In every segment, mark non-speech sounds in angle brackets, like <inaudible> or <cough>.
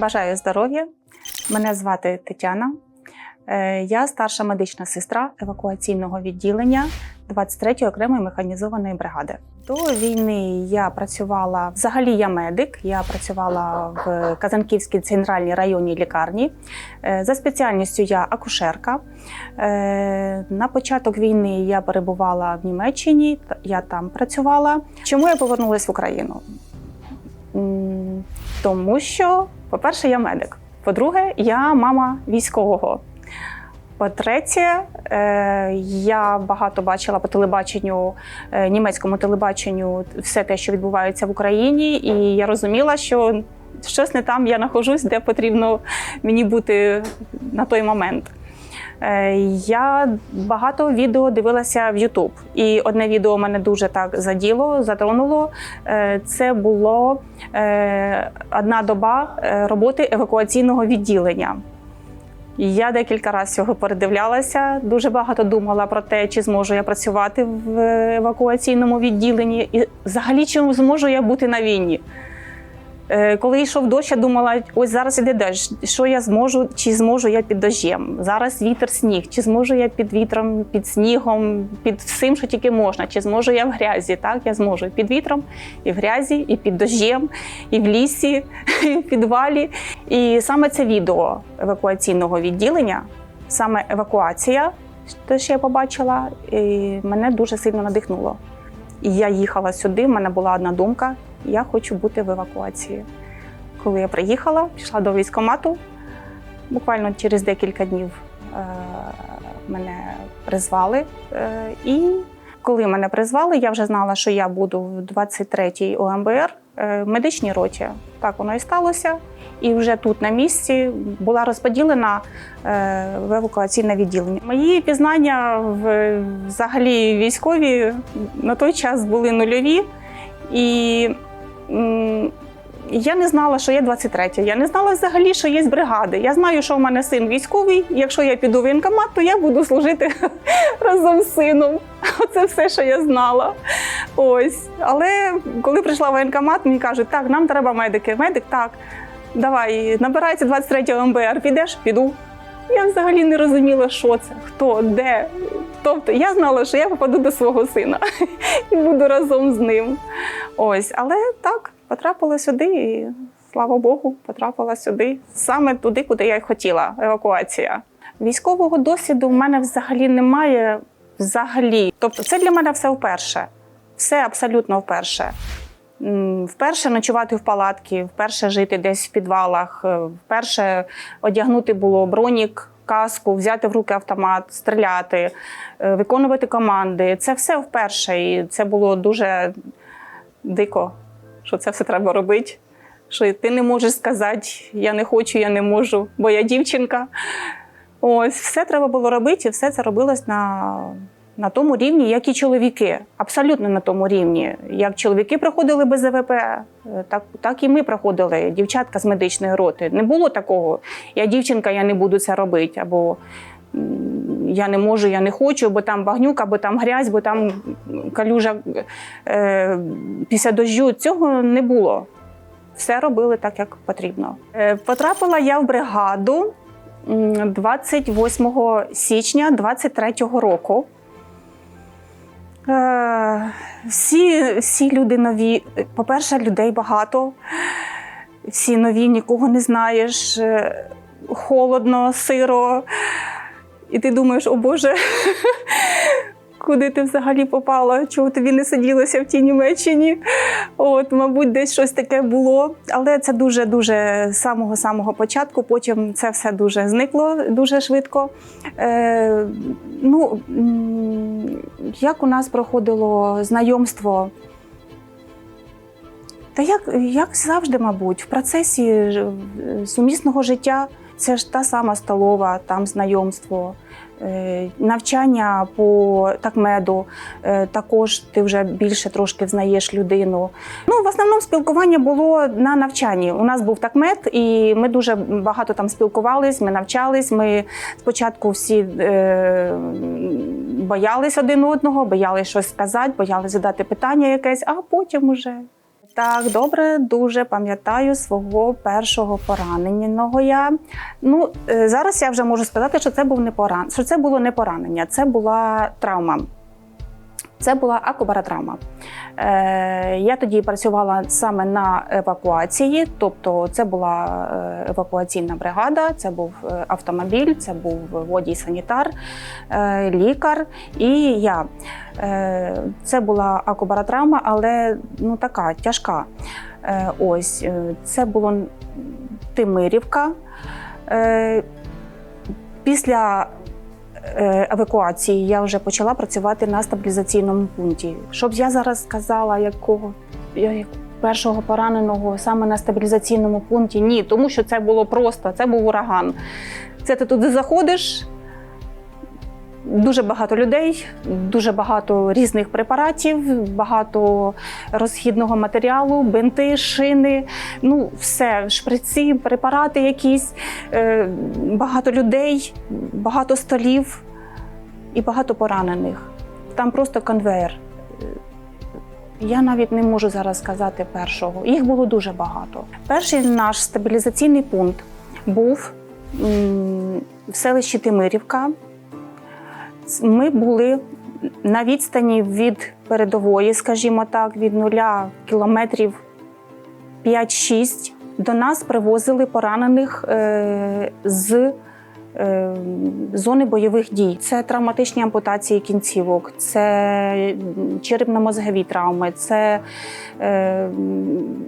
Бажаю здоров'я. Мене звати Тетяна. Е, Я старша медична сестра евакуаційного відділення 23-ї окремої механізованої бригади. До війни я працювала взагалі. Я медик. Я працювала в Казанківській центральній районній лікарні. Е, За спеціальністю я акушерка. Е, На початок війни я перебувала в Німеччині. Я там працювала. Чому я повернулася в Україну? Тому що, по-перше, я медик. По-друге, я мама військового. По-третє, е, я багато бачила по телебаченню, е, німецькому телебаченню все те, що відбувається в Україні, і я розуміла, що щось не там я нахожусь, де потрібно мені бути на той момент. Е, Я багато відео дивилася в YouTube. І одне відео мене дуже так заділо, затронуло. Е, Це було е, одна доба роботи евакуаційного відділення. Я декілька разів цього передивлялася. Дуже багато думала про те, чи зможу я працювати в евакуаційному відділенні, і взагалі чи зможу я бути на війні. Е, Коли йшов дощ, я думала, ось зараз іде дощ, що я зможу, чи зможу я під дощем. Зараз вітер, сніг, чи зможу я під вітром, під снігом, під всім, що тільки можна, чи зможу я в грязі. Так, я зможу і під вітром, і в грязі, і під дощем, і в лісі, <laughs> і в підвалі. І саме це відео евакуаційного відділення, саме евакуація, те, що я побачила, і мене дуже сильно надихнуло. І я їхала сюди, в мене була одна думка: я хочу бути в евакуації. Коли я приїхала, пішла до військкомату, буквально через декілька днів е, мене призвали. Е, і коли мене призвали, я вже знала, що я буду в 23-й ОМБР е, в медичній роті. Так воно і сталося. І вже тут на місці була розподілена в евакуаційне відділення. Мої пізнання в взагалі військові на той час були нульові. І я не знала, що є 23 Я не знала взагалі, що є бригади. Я знаю, що в мене син військовий. Якщо я піду в воєнкомат, то я буду служити <laughs> разом з сином. <laughs> Оце все, що я знала. Ось. Але коли прийшла в воєнкомат, мені кажуть, так, нам треба медики. Медик, так. Давай, набирається 23 МБР, підеш? Піду. Я взагалі не розуміла, що це, хто, де. Тобто я знала, що я попаду до свого сина <laughs> і буду разом з ним. Ось, але так, потрапила сюди і слава Богу, потрапила сюди. Саме туди, куди я й хотіла. Евакуація. Військового досвіду в мене взагалі немає. Взагалі. Тобто, це для мене все вперше. Все абсолютно вперше. Вперше ночувати в палатці, вперше жити десь в підвалах, е, вперше одягнути було бронік, каску, взяти в руки автомат, стріляти, е, виконувати команди. Це все вперше. І це було дуже дико, що це все треба робити. Що ти не можеш сказати, я не хочу, я не можу, бо я дівчинка. Ось, все треба було робити, і все це робилось на, на тому рівні, як і чоловіки. Абсолютно на тому рівні. Як чоловіки проходили без ЗВП, е, так, так і ми проходили, дівчатка з медичної роти. Не було такого. Я дівчинка, я не буду це робити. Або я не можу, я не хочу, бо там багнюка, бо там грязь, бо там калюжа е, після дощу. Цього не було. Все робили так, як потрібно. Е, Потрапила я в бригаду 28 січня 23-го року. Е, Всі, всі люди нові. По-перше, людей багато. Всі нові, нікого не знаєш. Е, Холодно, сиро. І ти думаєш, о Боже, <laughs> куди ти взагалі попала? Чого тобі не сиділося в тій Німеччині? От, мабуть, десь щось таке було. Але це дуже дуже з самого самого початку. Потім це все дуже зникло дуже швидко. Е, ну, як у нас проходило знайомство? Та як, як завжди, мабуть, в процесі сумісного життя це ж та сама столова, там знайомство. Е, Навчання по такмеду е, також ти вже більше трошки взнаєш людину. Ну, в основному спілкування було на навчанні. У нас був такмет, і ми дуже багато там спілкувались, ми навчались. Ми спочатку всі е, боялись один одного, боялись щось сказати, боялись задати питання якесь, а потім уже. Так, добре, дуже пам'ятаю свого першого пораненого. Ну, е, зараз я вже можу сказати, що це був не поран... що це було не поранення, це була травма. Це була акубаротравма. Е, я тоді працювала саме на евакуації, тобто це була е, евакуаційна бригада, це був е, автомобіль, це був водій санітар, лікар і я. Це була акубаротравма, але ну така тяжка. Ось це було Тимирівка. Після евакуації я вже почала працювати на стабілізаційному пункті. Щоб я зараз сказала, якого як першого пораненого саме на стабілізаційному пункті, ні, тому що це було просто, це був ураган. Це ти туди заходиш. Дуже багато людей, дуже багато різних препаратів, багато розхідного матеріалу, бинти, шини, ну все, шприці, препарати якісь, е, багато людей, багато столів і багато поранених. Там просто конвейер. Я навіть не можу зараз сказати першого. Їх було дуже багато. Перший наш стабілізаційний пункт був в селищі Тимирівка. Ми були на відстані від передової, скажімо так, від нуля кілометрів 5-6. До нас привозили поранених е, з е, зони бойових дій. Це травматичні ампутації кінцівок, це черепно-мозгові травми, це е,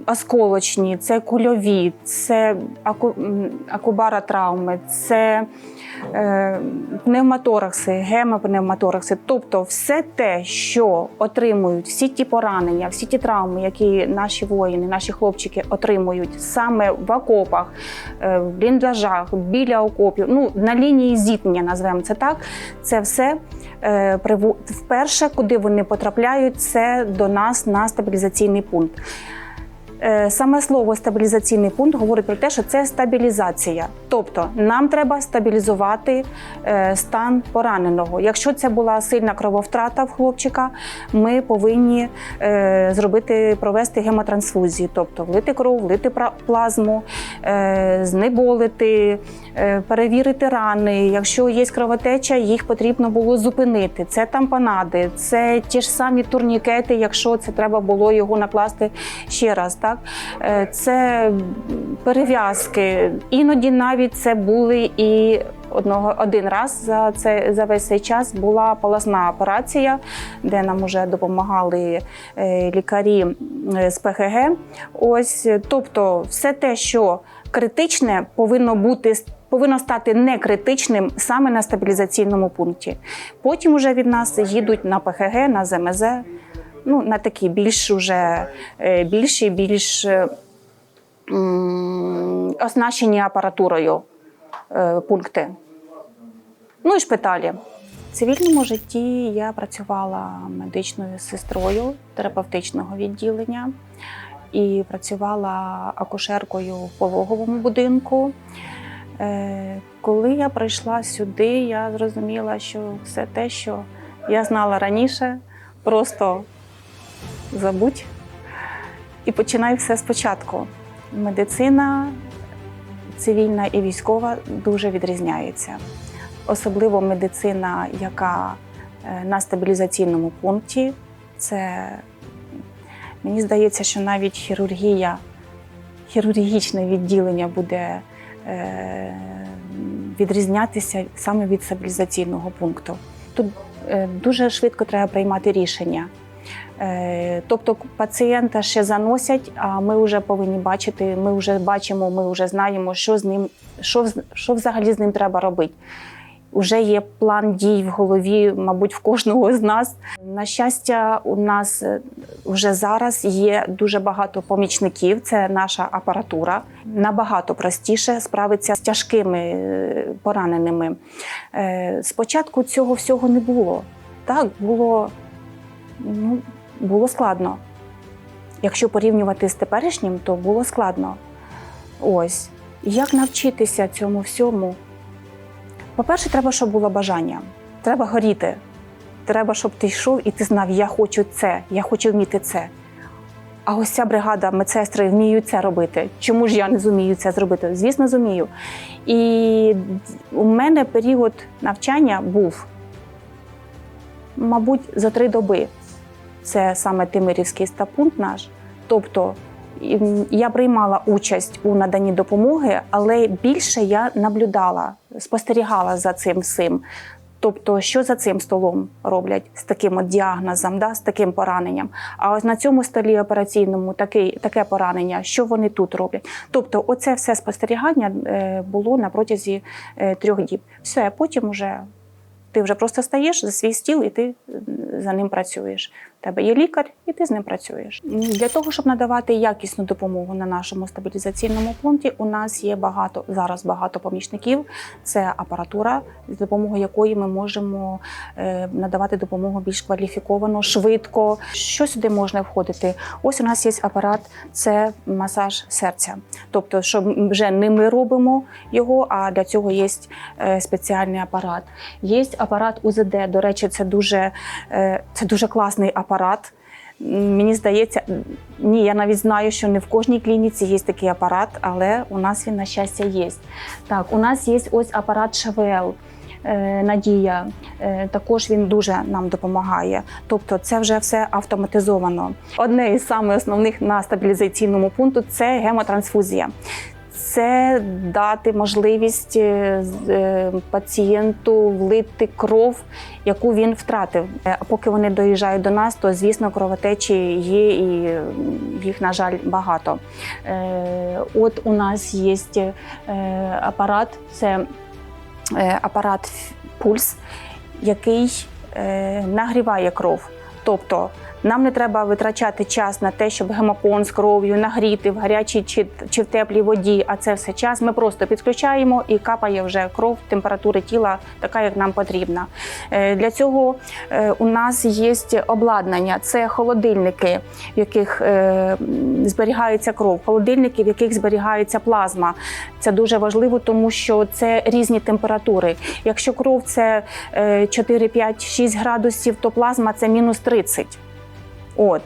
осколочні, це кульові, це аку, акубара травми, це пневмоторакси, гемопневмоторакси. Тобто все те, що отримують всі ті поранення, всі ті травми, які наші воїни, наші хлопчики отримують саме в окопах, е, в бліндажах, біля окопів, ну на лінії зіткнення, назвемо це так. Це все е, вперше, куди вони потрапляють, це до нас на стабілізаційний пункт. Е, Саме слово стабілізаційний пункт говорить про те, що це стабілізація. Тобто нам треба стабілізувати е, стан пораненого. Якщо це була сильна крововтрата в хлопчика, ми повинні е, зробити провести гемотрансфузію, тобто влити кров, влити плазму, знеболити, перевірити рани. Якщо є кровотеча, їх потрібно було зупинити. Це тампонади, це ті ж самі турнікети, якщо це треба було його накласти ще раз. Так Е, це перев'язки. Іноді навіть це були і одного один раз за це за весь цей час була полосна операція, де нам вже допомагали е, лікарі з ПХГ. Ось, тобто, все те, що критичне, повинно бути. Повинно стати не критичним саме на стабілізаційному пункті. Потім вже від нас їдуть на ПХГ, на ЗМЗ, ну, на такі більш уже е, більші, більш е, оснащені апаратурою е, пункти. Ну і шпиталі. В цивільному житті я працювала медичною сестрою терапевтичного відділення і працювала акушеркою в пологовому будинку. Е, Коли я прийшла сюди, я зрозуміла, що все те, що я знала раніше, просто забудь і починай все спочатку. Медицина цивільна і військова дуже відрізняється. Особливо медицина, яка е, на стабілізаційному пункті, це мені здається, що навіть хірургія, хірургічне відділення буде е, відрізнятися саме від стабілізаційного пункту. Тут е, дуже швидко треба приймати рішення. Е, Тобто пацієнта ще заносять, а ми вже повинні бачити, ми вже бачимо, ми вже знаємо, що з ним, що, що взагалі з ним треба робити. Уже є план дій в голові, мабуть, в кожного з нас. На щастя, у нас е, вже зараз є дуже багато помічників. Це наша апаратура. Набагато простіше справитися з тяжкими е, пораненими. Спочатку цього всього не було. Так, було, ну, було складно. Якщо порівнювати з теперішнім, то було складно. Ось. Як навчитися цьому всьому? По-перше, треба, щоб було бажання. Треба горіти. Треба, щоб ти йшов і ти знав, я хочу це, я хочу вміти це. А ось ця бригада медсестри вміють це робити. Чому ж я не зумію це зробити? Звісно, зумію. І у мене період навчання був, мабуть, за три доби. Це саме Тимирівський стапункт наш. Тобто я приймала участь у наданні допомоги, але більше я наблюдала, спостерігала за цим всім. Тобто, що за цим столом роблять з таким от діагнозом, да, з таким пораненням. А ось на цьому столі операційному такий, таке поранення, що вони тут роблять. Тобто, оце все спостерігання е, було на протязі е, трьох діб. Все, потім уже ти вже просто стаєш за свій стіл і ти за ним працюєш. Тебе є лікар, і ти з ним працюєш. Для того, щоб надавати якісну допомогу на нашому стабілізаційному пункті, у нас є багато зараз багато помічників. Це апаратура, з допомогою якої ми можемо е, надавати допомогу більш кваліфіковано, швидко. Що сюди можна входити? Ось у нас є апарат, це масаж серця. Тобто, що вже не ми робимо його, а для цього є е, спеціальний апарат. Є апарат УЗД. До речі, це дуже, е, це дуже класний апарат. М, Мені здається, ні, я навіть знаю, що не в кожній клініці є такий апарат, але у нас він, на щастя, є. Так, у нас є ось апарат ШВЛ. е, Надія, Е, також він дуже нам допомагає. Тобто, це вже все автоматизовано. Одне із самих основних на стабілізаційному пункту це гемотрансфузія. Це дати можливість е, е, пацієнту влити кров, яку він втратив. Е, А поки вони доїжджають до нас, то звісно кровотечі є, і їх, на жаль, багато. От у нас є апарат, це апарат пульс, який нагріває кров. Тобто нам не треба витрачати час на те, щоб гемокон з кров'ю нагріти в гарячій чи, чи в теплій воді. А це все час. Ми просто підключаємо і капає вже кров температури тіла, така як нам потрібна. Е, Для цього е, у нас є обладнання, це холодильники, в яких е, зберігається кров, холодильники, в яких зберігається плазма. Це дуже важливо, тому що це різні температури. Якщо кров це е, 4, 5, 6 градусів, то плазма це мінус 30. От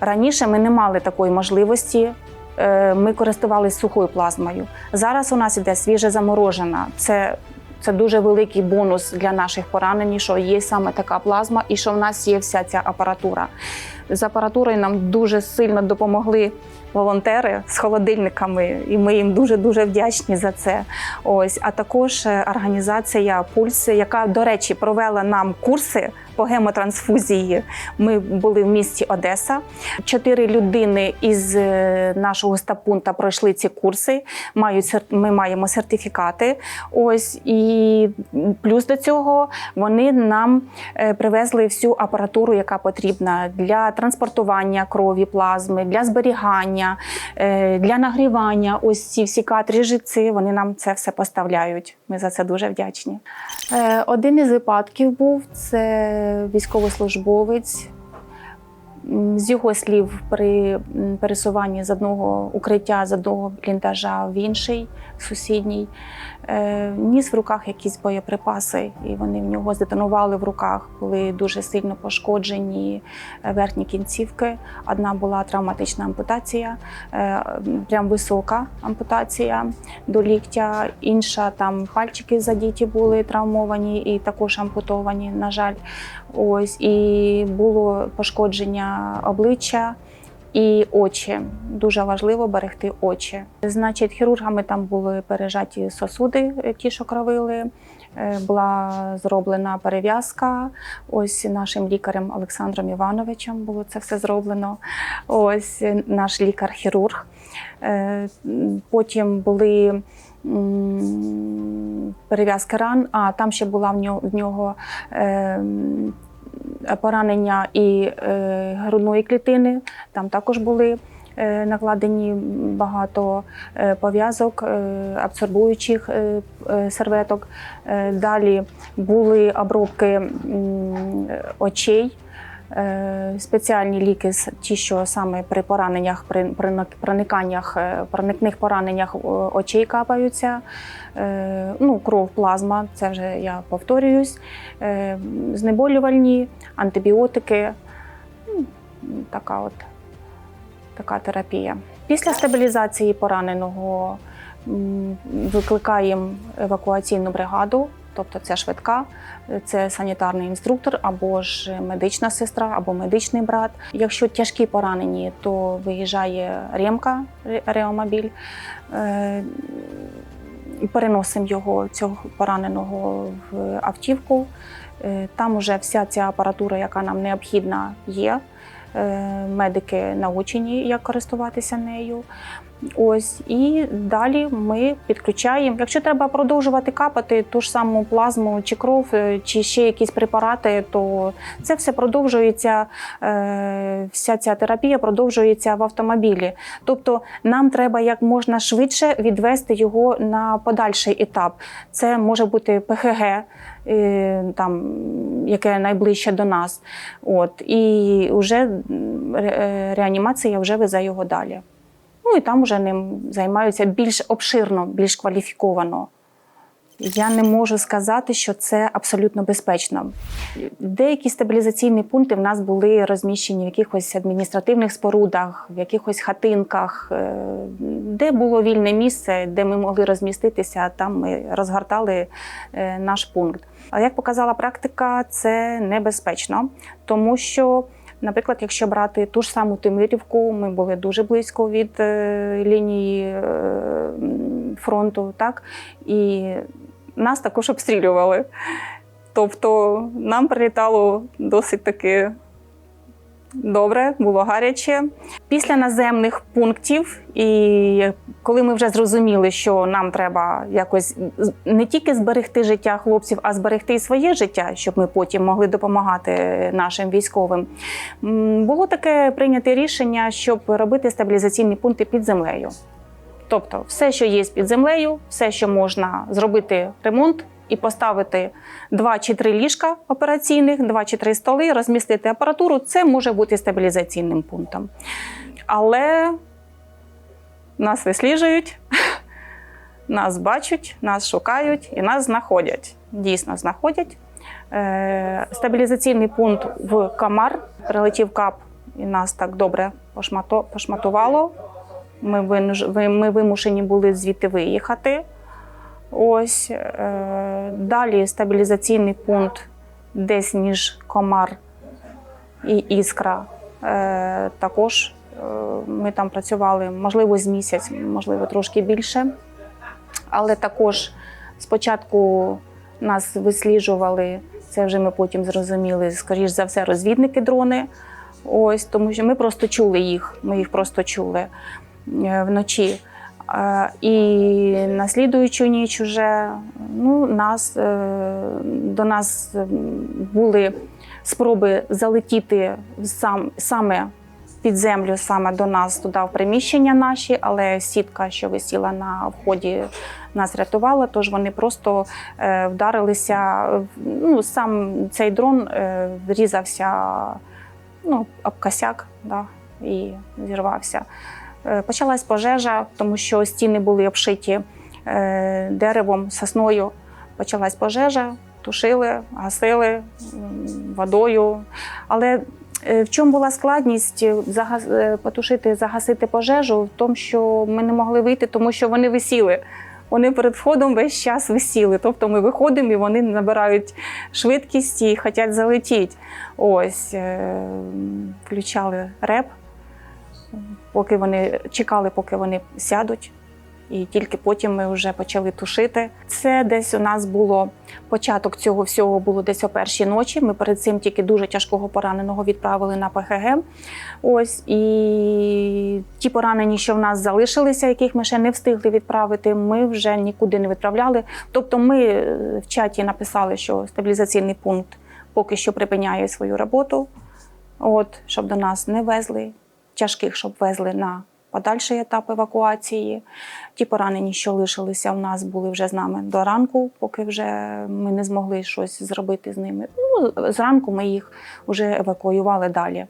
раніше ми не мали такої можливості. е, Ми користувалися сухою плазмою. Зараз у нас іде свіже заморожена. Це, це дуже великий бонус для наших поранень, що є саме така плазма і що в нас є вся ця апаратура. З апаратурою нам дуже сильно допомогли волонтери з холодильниками, і ми їм дуже дуже вдячні за це. Ось, а також е, організація Пульс, яка, до речі, провела нам курси по гемотрансфузії. Ми були в місті Одеса. Чотири людини із е, нашого стапунта пройшли ці курси. Мають ми маємо сертифікати. Ось і плюс до цього вони нам е, привезли всю апаратуру, яка потрібна для транспортування крові, плазми, для зберігання, е, для нагрівання. Ось ці всі картриджі, вони нам це все поставляють. Ми за це дуже вдячні. Е, Один із випадків був це військовослужбовець. З його слів, при пересуванні з одного укриття з одного бліндажа в інший сусідній, е, ніс в руках якісь боєприпаси, і вони в нього здетонували в руках. Були дуже сильно пошкоджені е, верхні кінцівки. Одна була травматична ампутація, е, прям висока ампутація до ліктя, інша там пальчики задіті були травмовані і також ампутовані, на жаль. Ось і було пошкодження обличчя. І очі дуже важливо берегти очі. Значить, хірургами там були пережаті сосуди, е, ті, що кровили. Е, Була зроблена перев'язка. Ось нашим лікарем Олександром Івановичем було це все зроблено. Ось наш лікар-хірург. Е, Потім були перев'язки ран, а там ще була в нього, в нього е, м, поранення і е, грудної клітини. Там також були е, накладені багато е, пов'язок, е, абсорбуючих е, е, серветок. Е, Далі були обробки очей. Е, Спеціальні ліки, ті, що саме при пораненнях, при проник- прониканнях, е, проникних пораненнях очей капаються. Е, Ну, кров, плазма, це вже я повторююсь. Знеболювальні, антибіотики. Ну, Така от така терапія. Після стабілізації пораненого викликаємо евакуаційну бригаду, тобто це швидка, це санітарний інструктор або ж медична сестра, або медичний брат. Якщо тяжкі поранені, то виїжджає ремка, реомобіль. Е, Переносимо його цього пораненого в автівку. Е, Там вже вся ця апаратура, яка нам необхідна, є. Е, Медики научені, як користуватися нею. Ось і далі ми підключаємо. Якщо треба продовжувати капати ту ж саму плазму чи кров, е, чи ще якісь препарати, то це все продовжується. е, Вся ця терапія продовжується в автомобілі. Тобто нам треба як можна швидше відвести його на подальший етап. Це може бути ПХГ, е, там, яке найближче до нас. От, і вже реанімація вже везе його далі. Ну і там вже ним займаються більш обширно, більш кваліфіковано. Я не можу сказати, що це абсолютно безпечно. Деякі стабілізаційні пункти в нас були розміщені в якихось адміністративних спорудах, в якихось хатинках, е, де було вільне місце, де ми могли розміститися, там ми розгортали е, наш пункт. А як показала практика, це небезпечно, тому що. Наприклад, якщо брати ту ж саму Тимирівку, ми були дуже близько від е, лінії е, фронту, так і нас також обстрілювали. Тобто нам прилітало досить таки добре, було гаряче. Після наземних пунктів, і коли ми вже зрозуміли, що нам треба якось не тільки зберегти життя хлопців, а зберегти і своє життя, щоб ми потім могли допомагати нашим військовим, було таке прийняте рішення, щоб робити стабілізаційні пункти під землею. Тобто, все, що є під землею, все, що можна зробити ремонт і поставити два чи три ліжка операційних, два чи три столи, розмістити апаратуру, це може бути стабілізаційним пунктом. Але нас висліджують, <laughs> нас бачать, нас шукають і нас знаходять. Дійсно знаходять. Е, Стабілізаційний пункт в Камар прилетів кап і нас так добре пошматувало. Ми, вимушені були звідти виїхати. Ось е, далі стабілізаційний пункт десь між Комар і Іскра. Е, також е, ми там працювали, можливо, з місяць, можливо, трошки більше. Але також спочатку нас висліджували, це вже ми потім зрозуміли, скоріш за все, розвідники дрони. Ось, тому що ми просто чули їх, ми їх просто чули е, вночі. І на слідуючу ніч уже ну, нас, е, до нас були спроби залетіти сам, саме під землю, саме до нас туди в приміщення наші, але сітка, що висіла на вході, нас рятувала, тож вони просто е, вдарилися. Ну, сам цей дрон е, врізався ну, об косяк да, і зірвався. Е, Почалась пожежа, тому що стіни були обшиті е, деревом, сосною. Почалась пожежа, тушили, гасили водою. Але е, в чому була складність потушити, загасити пожежу? В тому, що ми не могли вийти, тому що вони висіли. Вони перед входом весь час висіли. Тобто ми виходимо і вони набирають швидкість і хочуть залетіти. Ось включали реп, поки вони чекали, поки вони сядуть. І тільки потім ми вже почали тушити. Це десь у нас було початок цього всього було десь о першій ночі. Ми перед цим тільки дуже тяжкого пораненого відправили на ПХГ. Ось і ті поранені, що в нас залишилися, яких ми ще не встигли відправити, ми вже нікуди не відправляли. Тобто, ми е, в чаті написали, що стабілізаційний пункт поки що припиняє свою роботу, от щоб до нас не везли тяжких, щоб везли на подальший етап евакуації. Ті поранені, що лишилися у нас, були вже з нами до ранку, поки вже ми не змогли щось зробити з ними. Ну, зранку ми їх вже евакуювали далі.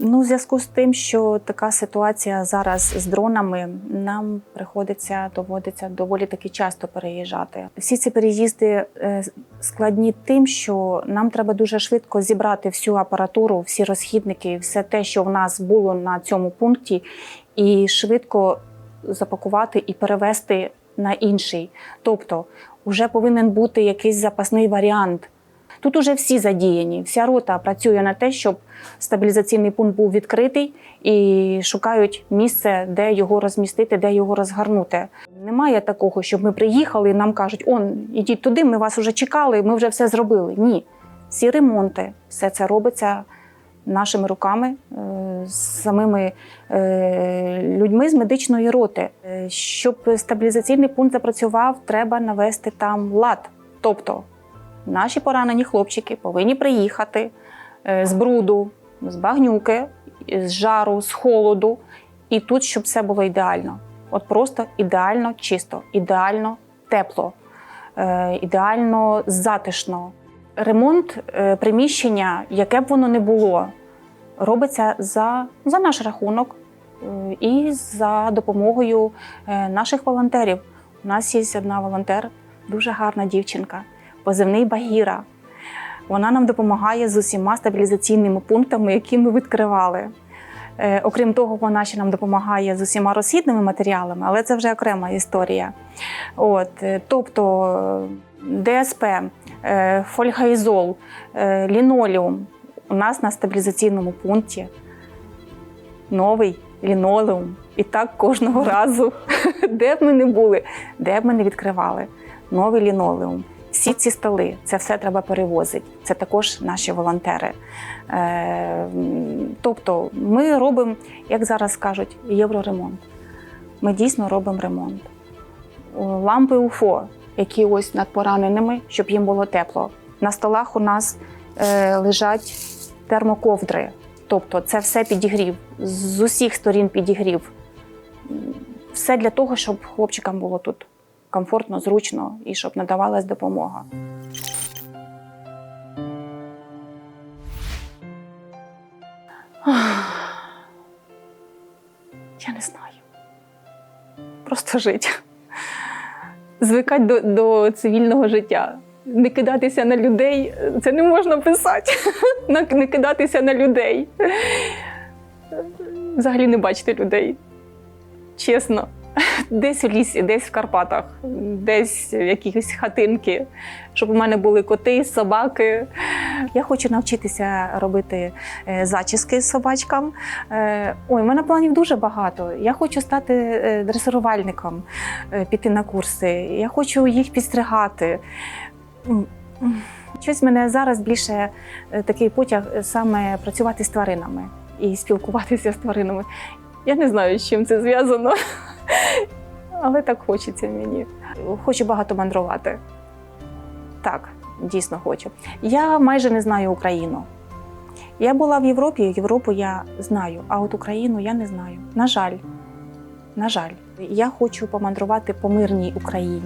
Ну, в зв'язку з тим, що така ситуація зараз з дронами, нам приходиться доводиться доволі таки часто переїжджати. Всі ці переїзди е, складні тим, що нам треба дуже швидко зібрати всю апаратуру, всі розхідники, все те, що в нас було на цьому пункті, і швидко запакувати і перевести на інший. Тобто, вже повинен бути якийсь запасний варіант. Тут уже всі задіяні, вся рота працює на те, щоб стабілізаційний пункт був відкритий і шукають місце, де його розмістити, де його розгорнути. Немає такого, щоб ми приїхали і нам кажуть, он, ідіть туди, ми вас вже чекали, ми вже все зробили. Ні. Всі ремонти, все це робиться нашими руками, е, з самими е, людьми з медичної роти. Е, Щоб стабілізаційний пункт запрацював, треба навести там лад. Тобто наші поранені хлопчики повинні приїхати е, з бруду, з багнюки, з жару, з холоду. І тут, щоб все було ідеально. От просто ідеально чисто, ідеально тепло, е, ідеально затишно. Ремонт е, приміщення, яке б воно не було, робиться за, за наш рахунок і за допомогою наших волонтерів. У нас є одна волонтер, дуже гарна дівчинка, позивний Багіра. Вона нам допомагає з усіма стабілізаційними пунктами, які ми відкривали. Е, окрім того, вона ще нам допомагає з усіма розхідними матеріалами, але це вже окрема історія. От, е, тобто е, ДСП, фольгаізол, лінолеум. У нас на стабілізаційному пункті новий лінолеум. І так кожного разу, <laughs> де б ми не були, де б ми не відкривали, новий лінолеум. Всі ці столи, це все треба перевозити. Це також наші волонтери. Е, тобто ми робимо, як зараз кажуть, євроремонт. Ми дійсно робимо ремонт. Лампи УФО, які ось над пораненими, щоб їм було тепло. На столах у нас е, лежать термоковдри. Тобто це все підігрів, з усіх сторін підігрів. Все для того, щоб хлопчикам було тут комфортно, зручно і щоб надавалась допомога. Я не знаю. Просто жити. Звикати до, до цивільного життя. Не кидатися на людей, це не можна писати. Не кидатися на людей. Взагалі не бачити людей. Чесно. Десь у лісі, десь в Карпатах, десь в якісь хатинки, щоб у мене були коти, собаки. Я хочу навчитися робити е, зачіски собачкам. Е, Ой, у мене планів дуже багато. Я хочу стати е, дресирувальником, піти на курси. Я хочу їх підстригати. Щось мене зараз більше такий потяг саме працювати з тваринами і спілкуватися з тваринами. Я не знаю, з чим це зв'язано, але так хочеться мені. Хочу багато мандрувати. Так, дійсно хочу. Я майже не знаю Україну. Я була в Європі, Європу я знаю, а от Україну я не знаю. На жаль, на жаль, я хочу помандрувати по мирній Україні.